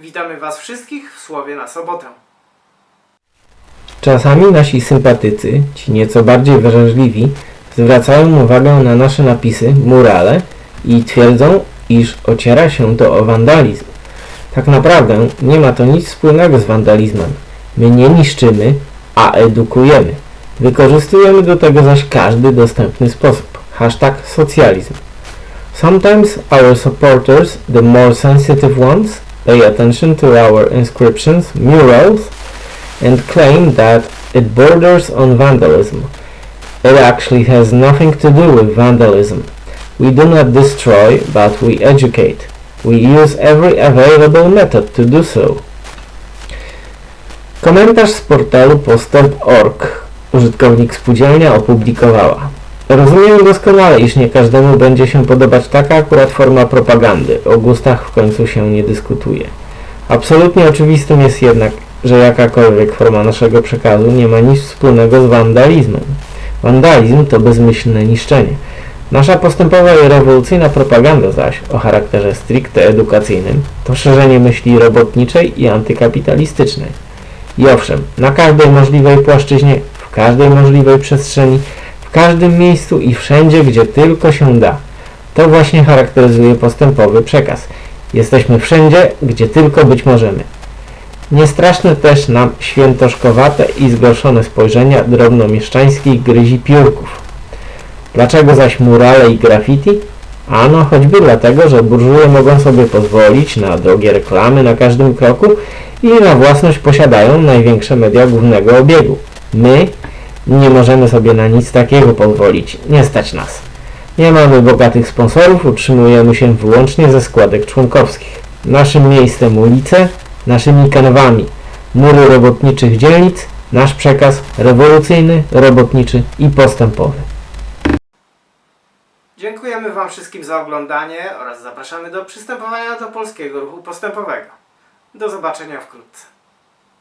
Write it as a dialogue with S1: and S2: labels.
S1: Witamy Was wszystkich w Słowie na sobotę.
S2: Czasami nasi sympatycy, ci nieco bardziej wrażliwi, zwracają uwagę na nasze napisy, murale i twierdzą, iż ociera się to o wandalizm. Tak naprawdę nie ma to nic wspólnego z wandalizmem. My nie niszczymy, a edukujemy. Wykorzystujemy do tego zaś każdy dostępny sposób. Hashtag socjalizm. Sometimes our supporters, the more sensitive ones, pay attention to our inscriptions, murals, and claim that it borders on vandalism. It actually has nothing to do with vandalism. We do not destroy, but we educate. We use every available method to do so. Komentarz z portalu postęp.org użytkownik spółdzielnia opublikowała. Rozumiem doskonale, iż nie każdemu będzie się podobać taka akurat forma propagandy. O gustach w końcu się nie dyskutuje. Absolutnie oczywistym jest jednak, że jakakolwiek forma naszego przekazu nie ma nic wspólnego z wandalizmem. Wandalizm to bezmyślne niszczenie. Nasza postępowa i rewolucyjna propaganda zaś o charakterze stricte edukacyjnym to szerzenie myśli robotniczej i antykapitalistycznej. I owszem, na każdej możliwej płaszczyźnie, w każdej możliwej przestrzeni, w każdym miejscu i wszędzie, gdzie tylko się da. To właśnie charakteryzuje postępowy przekaz. Jesteśmy wszędzie, gdzie tylko być możemy. Niestraszne też nam świętoszkowate i zgorszone spojrzenia drobnomieszczańskich gryzi piórków. Dlaczego zaś murale i graffiti? Ano choćby dlatego, że burżuje mogą sobie pozwolić na drogie reklamy na każdym kroku i na własność posiadają największe media głównego obiegu. My nie możemy sobie na nic takiego pozwolić. Nie stać nas. Nie mamy bogatych sponsorów, utrzymujemy się wyłącznie ze składek członkowskich. Naszym miejscem ulice, naszymi kanałami mury robotniczych dzielnic, nasz przekaz rewolucyjny, robotniczy i postępowy.
S1: Dziękujemy Wam wszystkim za oglądanie oraz zapraszamy do przystępowania do polskiego ruchu postępowego. Do zobaczenia wkrótce.